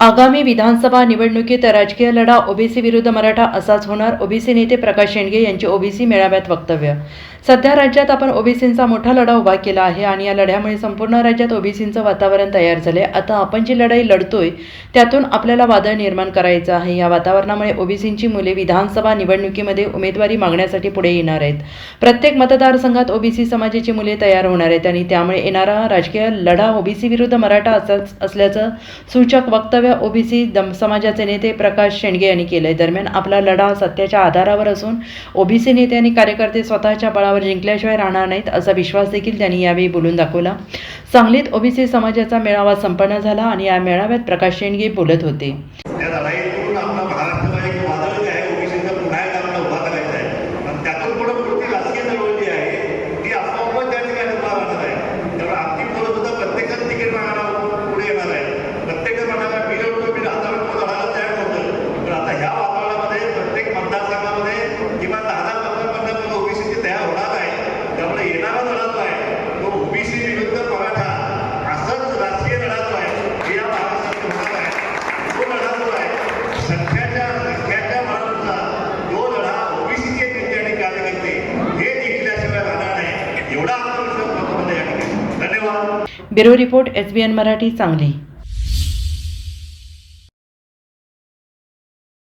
आगामी विधानसभा निवडणुकीत राजकीय लढा ओबीसी विरुद्ध मराठा असाच होणार ओबीसी नेते प्रकाश शेंडगे यांचे ओबीसी मेळाव्यात वक्तव्य. सध्या राज्यात आपण ओबीसींचा मोठा लढा उभा केला आहे आणि या लढ्यामुळे संपूर्ण राज्यात ओबीसींचं वातावरण तयार झाले आता आपण जी लढाई लढतोय त्यातून आपल्याला वादळ निर्माण करायचं आहे. या वातावरणामुळे ओबीसींची मुले विधानसभा निवडणुकीमध्ये उमेदवारी मागण्यासाठी पुढे येणार आहेत. प्रत्येक मतदारसंघात ओबीसी समाजाची मुले तयार होणार आहेत आणि त्यामुळे येणारा राजकीय लढा ओबीसी विरुद्ध मराठा असाच असल्याचं सूचक वक्तव्य ओबीसी दम समाजाचे नेते प्रकाश शेंडगे यांनी केलंय. दरम्यान आपला लढा सत्याच्या आधारावर असून ओबीसी नेते आणि कार्यकर्ते स्वतःच्या बळावर जिंकल्याशिवाय राहणार नाहीत असा विश्वास देखील त्यांनी यावेळी बोलून दाखवला. सांगलीत ओबीसी समाजाचा मेळावा संपन्न झाला आणि या मेळाव्यात प्रकाश शेंडगे बोलत होते त्या लढाईतून आपला महाराष्ट्राला एक वादळ जे आहे ओबीसीचा पुन्हा एकदा आपल्याला उभा करायचा आहे आणि त्यातून पुढे पुढची राजकीय चळवळ जी आहे ती आपोआपच त्या ठिकाणी उभा राहणार आहे त्यामुळे अंतिम मुलं सुद्धा प्रत्येकाचं तिकीट मागायला पुढे येणार आहे प्रत्येक म्हणाला मी लढतो मी हजार रुपये लढायला तयार होतं पण आता ह्या वातावरणामध्ये प्रत्येक मतदारसंघामध्ये किमान दहा दहा पंधरा मुलं तयार होणार आहे त्यामुळे येणारा लढा जो आहे तो ओबीसी विरुद्ध मराठा. राजकीय लढा जो आहे हे या महाराष्ट्रात होणार आहे तो लढा जो आहे सध्याच्या सध्याच्या तो लढा ओबीसीचे आणि कार्यकर्ते हे जिंकल्याशिवाय राहणार नाही. एवढा आत्मविश्वास या ठिकाणी. धन्यवाद. Bureau report S B N Marathi Sangli.